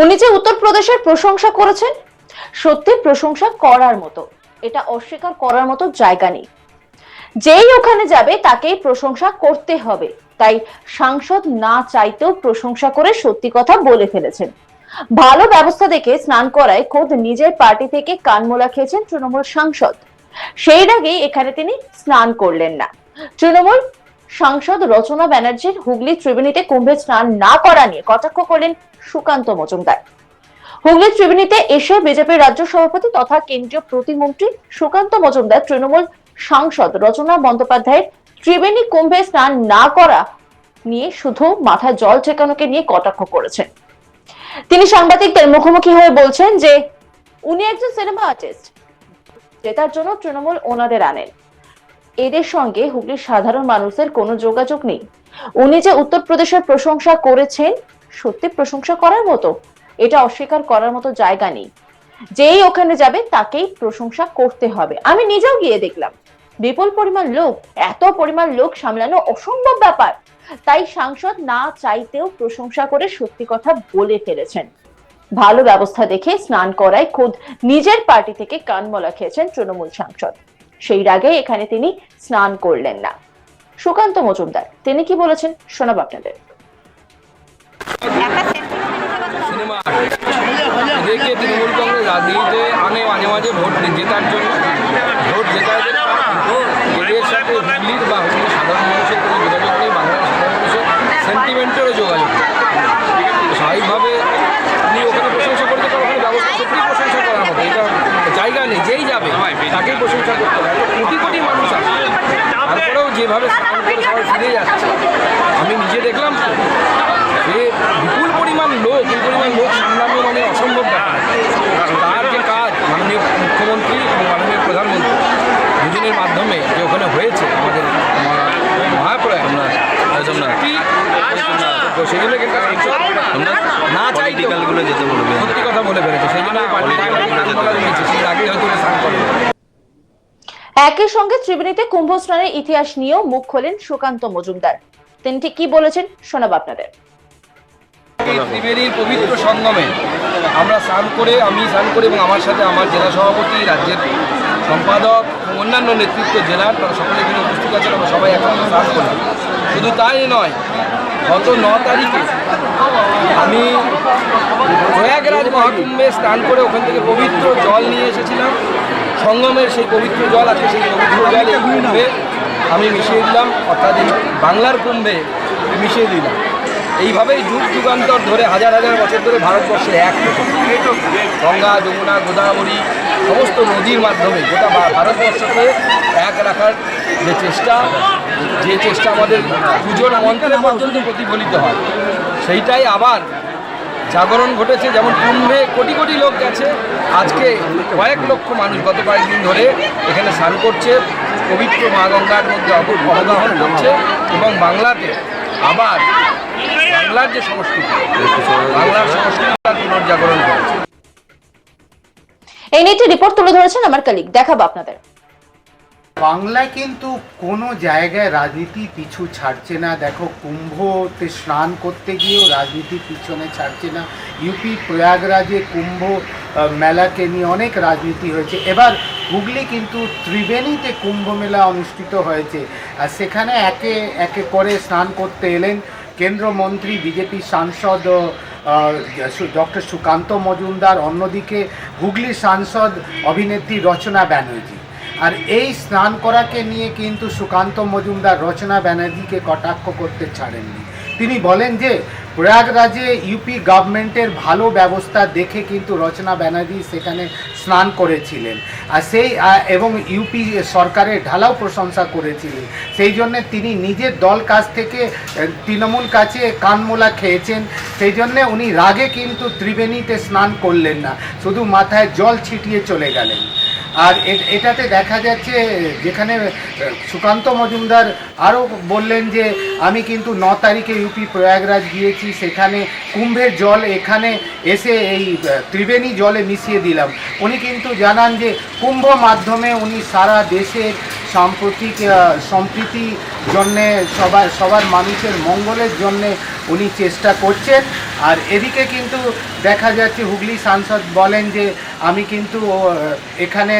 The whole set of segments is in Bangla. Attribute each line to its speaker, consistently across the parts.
Speaker 1: উনি যে উত্তরপ্রদেশের প্রশংসা করেছেন, সত্যি প্রশংসা করার মতো। এটা অস্বীকার করার মতো জায়গা নেই। যেই ওখানে যাবে, তাকেই প্রশংসা করতে হবে। তাই সাংসদ না চাইতেও প্রশংসা করে সত্যি কথা বলে ফেলেছেন। ভালো ব্যবস্থা দেখে স্নান করায় খোদ নিজের পার্টি থেকে কানমোলা খেয়েছেন তৃণমূল সাংসদ। সেই আগেই এখানে তিনি স্নান করলেন না। তৃণমূল সাংসদ রচনা ব্যানার্জির হুগলি ত্রিবেণীতে কুম্ভে স্নান না করা নিয়ে কটাক্ষ করলেন সুকান্ত মজুমদার। হুগলি ত্রিবেণীতে এসে বিজেপির রাজ্য সভাপতি তথা কেন্দ্রীয় প্রতিমন্ত্রী সুকান্ত মজুমদার তৃণমূল সাংসদ রচনা বন্দ্যোপাধ্যায়ের ত্রিবেণী কুম্ভে স্নান না করা নিয়ে শুধু মাথায় জল ঠেকানোকে নিয়ে কটাক্ষ করেছেন। তিনি সাংবাদিকদের মুখোমুখি হয়ে বলছেন যে, উনি একজন সিনেমা আর্টিস্ট জেতার জন্য তৃণমূল ওনাদের আনেন। এদের সঙ্গে হুগলির সাধারণ মানুষের কোনো যোগাযোগ নেই। উনি যে উত্তরপ্রদেশের প্রশংসা করেছেন সত্যি প্রশংসা করার মতো? এটা অস্বীকার করার মতো জায়গা নেই। যেই ওখানে যাবে, তাকেই প্রশংসা করতে হবে। আমি নিজেও গিয়ে দেখলাম। বিপুল পরিমাণ লোক, এত পরিমাণ লোক সামলানো অসম্ভব ব্যাপার। তাই সাংসদ না চাইতেও প্রশংসা করে সত্যি কথা বলে ফেলেছেন। ভালো ব্যবস্থা দেখে স্নান করায় খোদ নিজের পার্টি থেকে কানমলা খেয়েছেন তৃণমূল সাংসদ। সেই রাগে এখানে তিনি স্নান করলেন না। সুকান্ত মজুমদার, তিনি কি বলেছেন? শোনাব আপনাদের।
Speaker 2: সিনেমা এদেরকে তৃণমূল কংগ্রেস আনে মাঝে মাঝে ভোট জেতার জন্য ভোট জেতার জন্য বা সাধারণ মানুষের সেন্টিমেন্টেরও যোগাযোগ স্বাভাবিকভাবে উনি প্রশংসা করতে পারেন ব্যবস্থা প্রশংসা করার মতো এটা জায়গা নেই যেই যাবে তাকেই প্রশংসা করতে হবে। কোটি কোটি মানুষ আছে। তারপরেও যেভাবে স্নান করে সবাই ফিরে যাচ্ছে আমি নিজে দেখলাম যে বিপুল পরিমাণ এই পরিমাণ লোক সামলানো মানে অসম্ভব ব্যাপার। তার যে কাজ মাননীয় মুখ্যমন্ত্রী এবং মাননীয় প্রধানমন্ত্রী দুজনের মাধ্যমে যে ওখানে হয়েছে আমাদের মহাপ্রয়াগ সেই জন্য কিন্তু না। চাইতেও
Speaker 3: যেতে বলবে।
Speaker 2: সত্যি কথা বলে ফেলেছে সেই জন্য সেই আগে হয়তো স্নান করে
Speaker 1: একই সঙ্গে ত্রিবেণীতে কুম্ভ স্নানের ইতিহাস নিয়েও মুখ খোলেন সুকান্ত মজুমদার। তিনি ঠিক কি বলেছেন শোনাব আপনাদের।
Speaker 2: ত্রিবেণীর পবিত্র সঙ্গমে আমরা স্নান করে, আমি স্নান করে এবং আমার সাথে আমার জেলা সভাপতি, রাজ্যের সম্পাদক অন্যান্য নেতৃত্ব জেলার তারা সকলে এখানে উপস্থিত আছেন, আমরা সবাই একসঙ্গে স্নান করি শুধু তাই নয়, গত ন তারিখে আমি প্রয়াগরাজ মহাকুম্ভে স্নান করে ওখান থেকে পবিত্র জল নিয়ে এসেছিলাম। সঙ্গমের সেই পবিত্র জল আছে সেই পবিত্র জল এই কুম্ভে আমি মিশিয়ে দিলাম, অর্থাৎ বাংলার কুম্ভে মিশিয়ে দিলাম। এইভাবেই যুগ যুগান্তর ধরে, হাজার হাজার বছর ধরে ভারতবর্ষে এক গঙ্গা, যমুনা, গোদাবরী, সমস্ত নদীর মাধ্যমে গোটা ভারতবর্ষকে এক রাখার যে চেষ্টা যে চেষ্টা আমাদের পুজোর মন্ত্রে পর্যন্ত প্রতিফলিত হয়, সেইটাই আবার জাগরণ ঘটেছে। যেমন কুম্ভে কোটি কোটি লোক গেছে। আজকে কয়েক লক্ষ মানুষ গত কয়েকদিন ধরে এখানে স্নান করছে, পবিত্র মা গঙ্গার মধ্যে অব- অবগাহন করছে এবং বাংলাতে আবার বাংলার যে সংস্কৃতি বাংলার সংস্কৃতির পুনর্জাগরণ করেছে।
Speaker 1: এই নিয়ে একটি রিপোর্ট তুলে ধরেছেন আমার কালিক দেখাবো আপনাদের।
Speaker 4: বাংলায় কিন্তু কোনো জায়গায় রাজনীতি পিছু ছাড়ছে না। দেখো কুম্ভতে স্নান করতে গিয়েও রাজনীতি পিছনে ছাড়ছে না। ইউপি প্রয়াগরাজে কুম্ভ মেলাকে নিয়ে অনেক রাজনীতি হয়েছে। এবার হুগলি কিন্তু ত্রিবেণীতে কুম্ভ মেলা অনুষ্ঠিত হয়েছে। আর সেখানে একে একে করে স্নান করতে এলেন কেন্দ্রমন্ত্রী, বিজেপি সাংসদ ডক্টর সুকান্ত মজুমদার, অন্যদিকে হুগলির সাংসদ, অভিনেত্রী রচনা ব্যানার্জি। আর এই স্নান করাকে নিয়ে কিন্তু সুকান্ত মজুমদার রচনা ব্যানার্জিকে কটাক্ষ করতে ছাড়েননি। তিনি বলেন যে, প্রয়াগরাজে ইউপি গভর্নমেন্টের ভালো ব্যবস্থা দেখে কিন্তু রচনা ব্যানার্জি সেখানে স্নান করেছিলেন। আর সেই এবং ইউপি সরকারের ঢালাও প্রশংসা করেছিলেন। সেই জন্যে তিনি নিজের দল কাছ থেকে তৃণমূল কাছে কানমোলা খেয়েছেন। সেই জন্যে উনি রাগে কিন্তু ত্রিবেণীতে স্নান করলেন না। শুধু মাথায় জল ছিটিয়ে চলে গেলেন। আর এটাতে দেখা যাচ্ছে যেখানে সুকান্ত মজুমদার আরও বললেন যে, আমি কিন্তু ন তারিখে ইউপি প্রয়াগরাজ গিয়েছি, সেখানে কুম্ভের জল এখানে এসে এই ত্রিবেণী জলে মিশিয়ে দিলাম। উনি কিন্তু জানান যে, কুম্ভ মাধ্যমে উনি সারা দেশের সাম্প্রতিক সম্প্রীতি জন্যে সবার সবার মানুষের মঙ্গলের জন্যে উনি চেষ্টা করছেন। আর এদিকে কিন্তু দেখা যাচ্ছে হুগলি সাংসদ বলেন যে, আমি কিন্তু এখানে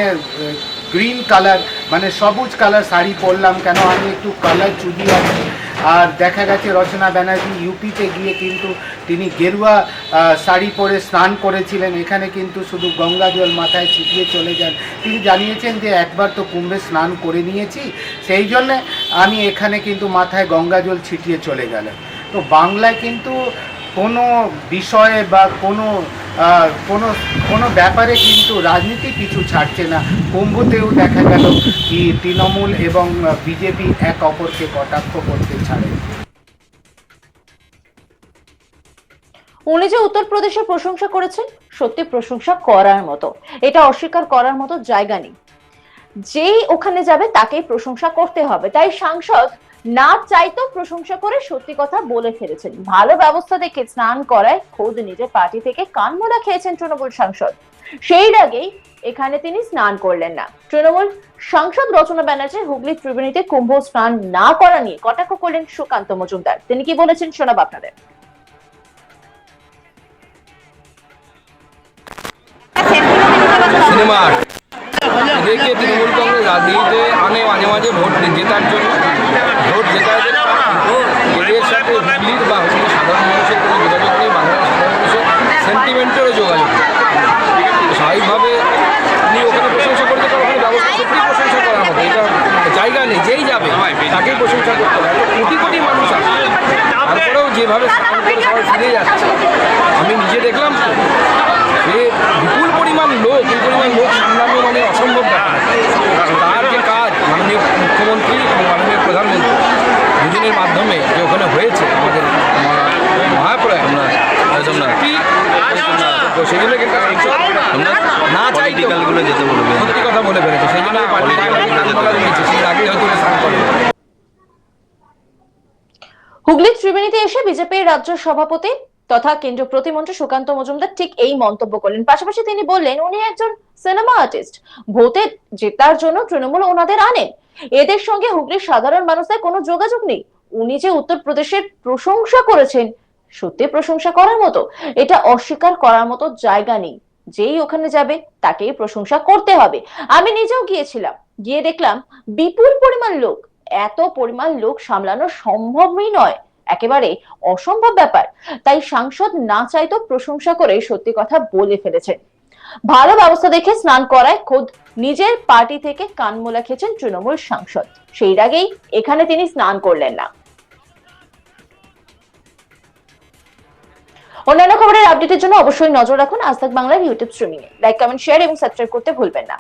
Speaker 4: গ্রিন কালার মানে সবুজ কালার শাড়ি পরলাম কেন? আমি একটু কালার চুদি আছি আর দেখা গেছে রচনা ব্যানার্জি ইউপিতে গিয়ে কিন্তু তিনি গেরুয়া শাড়ি পরে স্নান করেছিলেন। এখানে কিন্তু শুধু গঙ্গা জল মাথায় ছিটিয়ে চলে যান। তিনি জানিয়েছেন যে, একবার তো কুম্ভে স্নান করে নিয়েছি। সেই জন্যে আমি এখানে কিন্তু মাথায় গঙ্গা জল ছিটিয়ে চলে গেলাম। তো বাংলায় কিন্তু কোনো বিষয়ে বা কোনো কোনো কোনো ব্যাপারে কিন্তু রাজনীতি পিছু ছাড়ছে না। কুম্ভতেও দেখা গেল কি তৃণমূল এবং বিজেপি এক অপরকে কটাক্ষ করতে ছাড়ে।
Speaker 1: উনি যে উত্তরপ্রদেশের প্রশংসা করেছেন, সত্যি প্রশংসা করার মতো। এটা অস্বীকার করার মতো জায়গা নেই। যেই ওখানে যাবে, তাকেই প্রশংসা করতে হবে। তাই সাংসদ না চাইতেও প্রশংসা করে সত্যি কথা বলে ফেলেছেন। ভালো ব্যবস্থা দেখে স্নান করায় খোদ নিজের পার্টি থেকে কানমোলা খেয়েছেন তৃণমূল সাংসদ। সেই আগেই এখানে তিনি স্নান করলেন না। তৃণমূল সাংসদ রচনা ব্যানার্জি হুগলি ত্রিবেণীতে কুম্ভ স্নান না করা নিয়ে কটাক্ষ করলেন সুকান্ত মজুমদার। তিনি কি বলেছেন শোনাব আপনাদের?
Speaker 2: Cinema art. এদেরকে তৃণমূল কংগ্রেস রাজনীতিতে আনে মাঝে মাঝে ভোট জেতার জন্য। ভোট জেতার জন্য এদের সাথে হুগলির বা হুগলির সাধারণ মানুষের কোনো যোগাযোগ নেই বাংলার সাধারণ মানুষের সেন্টিমেন্টেরও যোগাযোগ নেই স্বাভাবিকভাবে উনি ওখানে প্রশংসা করতে পারেন ওখানে ব্যবস্থা সত্যি প্রশংসা করার মতো এটা জায়গা নেই যেই যাবে তাকেই প্রশংসা করতে হবে এত কোটি কোটি মানুষ আছে তারপরেও যেভাবে স্নান করে সবাই ফিরে যাচ্ছে আমি নিজে দেখলাম যে বিপুল পরিমাণ লোক এই পরিমাণ লোক সামলানো মানে অসম্ভব ব্যাপার তার যে কাজ মাননীয় মুখ্যমন্ত্রী এবং মাননীয় প্রধানমন্ত্রী দুজনের মাধ্যমে যে ওখানে হয়েছে আমাদের মহা- মহাপ্রয়াগ সত্যি তো সেই জন্য কিন্তু আমরা না চাইতেও
Speaker 3: পলিটিক্যালগুলো যেতে বলবে
Speaker 2: সত্যি কথা বলে ফেলেছে সেই জন্য পার্টি নিয়েছে সেই আগেই হয়তো স্নান করে
Speaker 1: হুগলি ত্রিবেণীতে এসে বিজেপির রাজ্য সভাপতি তথা কেন্দ্রীয় প্রতিমন্ত্রী সুকান্ত মজুমদার ঠিক এই মন্তব্য করলেন। পাশাপাশি তিনি বললেন উনি একজন সিনেমা আর্টিস্ট ভোটে জেতার জন্য তৃণমূল ওনাদের আনেন। এদের সঙ্গে হুগলির সাধারণ মানুষদের কোনো যোগাযোগ নেই। উনি যে উত্তরপ্রদেশের প্রশংসা করেছেন সত্যি প্রশংসা করার মতো এটা অস্বীকার করার মতো জায়গা নেই। যেই ওখানে যাবে, তাকেই প্রশংসা করতে হবে। আমি নিজেও গিয়েছিলাম। গিয়ে দেখলাম বিপুল পরিমাণ লোক। এত পরিমাণ লোক সামলানো সম্ভবই নয়। একেবারে অসম্ভব ব্যাপার। তাই সাংসদ না চাইতো প্রশংসা করে সত্যি কথা বলে ফেলেছেন ভালো ব্যবস্থা দেখে স্নান করায় খোদ নিজের পার্টি থেকে কানমোলা খেয়েছেন তৃণমূল সাংসদ। সেই আগেই এখানে তিনি স্নান করলেন না। অন্যান্য খবরের আপডেটের জন্য অবশ্যই নজর রাখুন আজ বাংলার ইউটিউব স্ট্রিমিং এ লাইক কমেন্ট শেয়ার এবং সাবস্ক্রাইব করতে ভুলবেন না।